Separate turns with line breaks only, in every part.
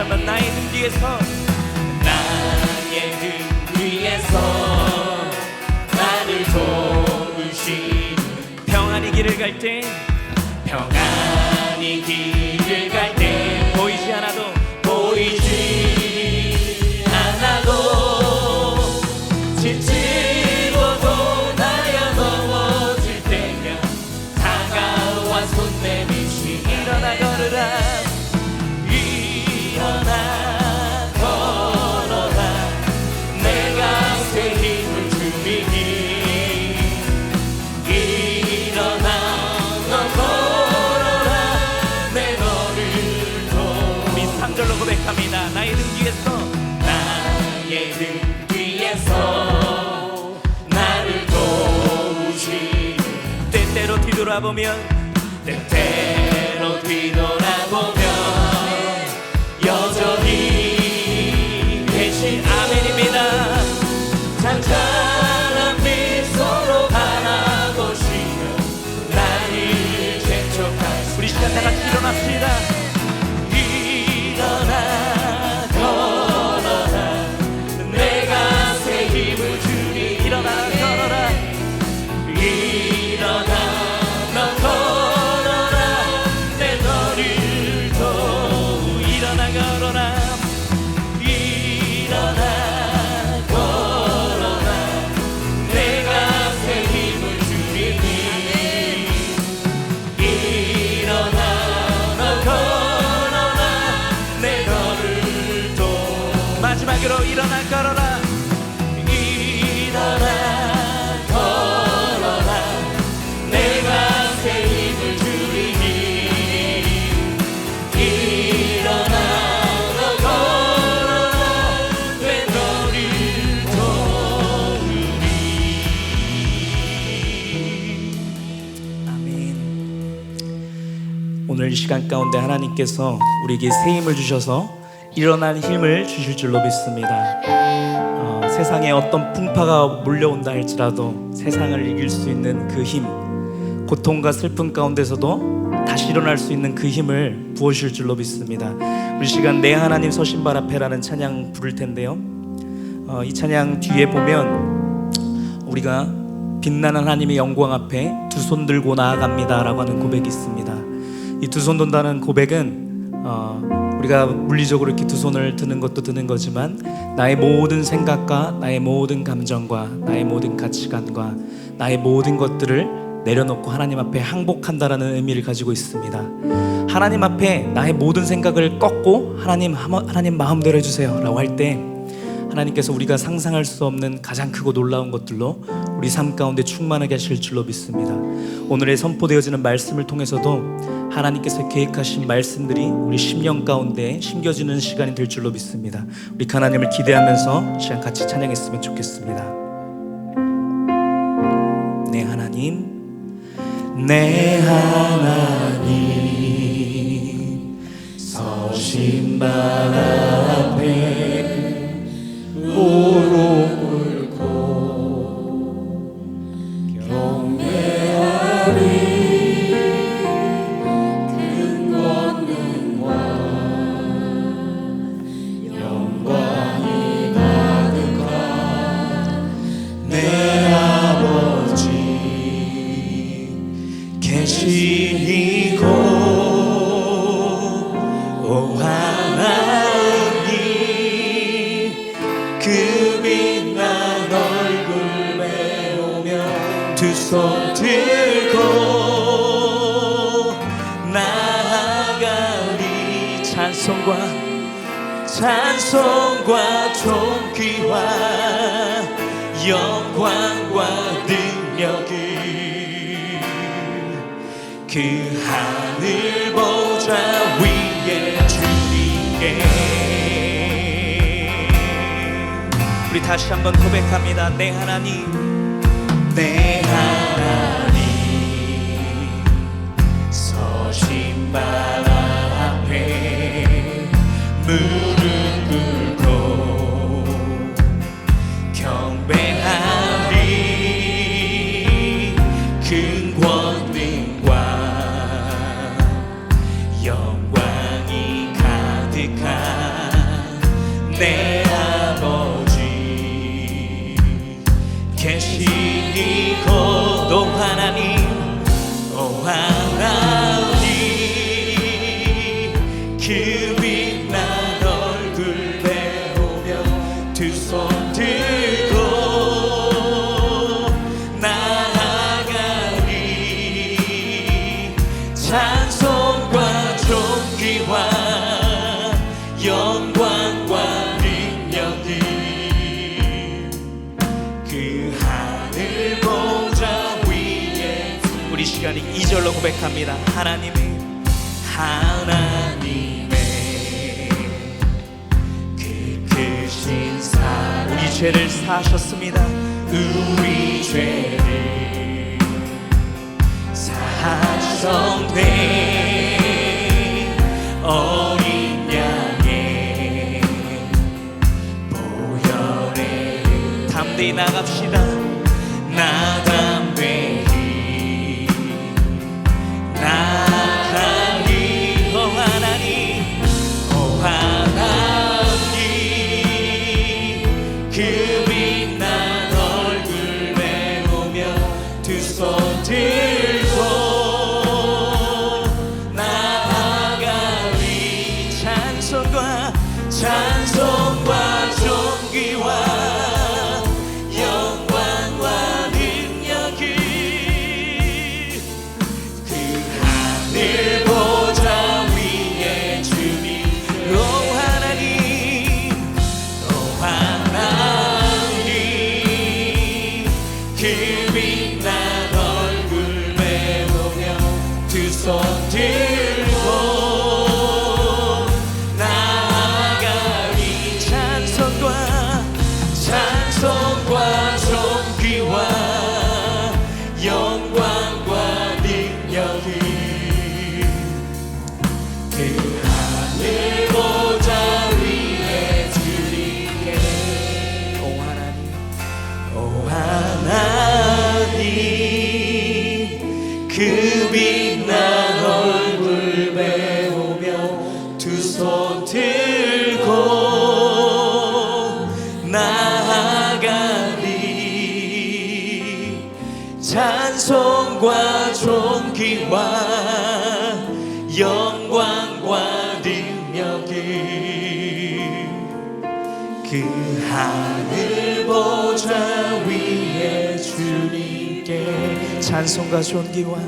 한번 나의 등 뒤에서.
나의 등 위에서 나를 도우시는
평안히 길을 갈 때
평안히 길을 갈때
나의 등 뒤에서
나의 등 뒤에서 나를 도우시는
때때로 뒤돌아보면
때때로 뒤돌아보면 여전히 계신
아멘입니다.
잔잔한 미소로 바라보시며 나를 재촉하시
우리 시간 다 같이 일어납시다
도
마지막으로 일어나 걸어라.
일어나 걸어라. 내가 새 힘을 주리니. 일어나 너 걸어라. 내 너를 도우리
아멘. 오늘 이 시간 가운데 하나님께서 우리에게 새 힘을 주셔서 일어난 힘을 주실 줄로 믿습니다. 어, 세상에 어떤 풍파가 몰려온다 할지라도 세상을 이길 수 있는 그 힘, 고통과 슬픔 가운데서도 다시 일어날 수 있는 그 힘을 부어주실 줄로 믿습니다. 우리 시간 내 하나님 서신 발 앞에라는 찬양 부를 텐데요. 어, 이 찬양 뒤에 보면 우리가 빛나는 하나님의 영광 앞에 두 손 들고 나아갑니다라고 하는 고백이 있습니다. 이 두손 든다는 고백은 어, 우리가 물리적으로 이렇게 두 손을 드는 것도 드는 거지만 나의 모든 생각과 나의 모든 감정과 나의 모든 가치관과 나의 모든 것들을 내려놓고 하나님 앞에 항복한다라는 의미를 가지고 있습니다. 하나님 앞에 나의 모든 생각을 꺾고 하나님 하나님 마음대로 해주세요라고 할때 하나님께서 우리가 상상할 수 없는 가장 크고 놀라운 것들로 우리 삶 가운데 충만하게 하실 줄로 믿습니다. 오늘의 선포되어지는 말씀을 통해서도 하나님께서 계획하신 말씀들이 우리 심령 가운데 심겨지는 시간이 될 줄로 믿습니다. 우리 하나님을 기대하면서 같이 찬양했으면 좋겠습니다. 내 하나님, 내 하나님,
서신발 앞에 내
두 손 들고 나아가리 찬송과 찬송과 존귀와 영광과 능력을 그 하늘 보좌 위에 주리게 우리 다시 한번 고백합니다. 내 하나님 내 하나님
서신발 앞에 무릎 경배하리 하나님 그 빛난 얼굴
배우며 두 손 들고 나아가니 시간이 2절로 고백합니다. 하나님의
하나님의 그 크신 사랑.
우리 죄를 사하셨습니다.
우리 죄를 사하셨네. 어린 양의 보혈에
담대히 나갑시다 찬
존귀와 영광과 능력이 그 하늘 보좌 위에 주님께 찬송과 존귀와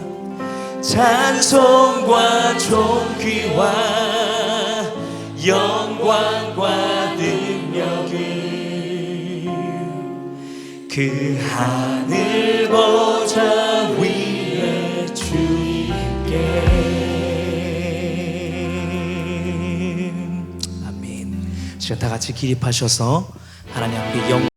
찬송과 존귀와
영광과 능력이 그 하늘 보좌 위
시간 다 같이 기립하셔서 하나님 앞에 영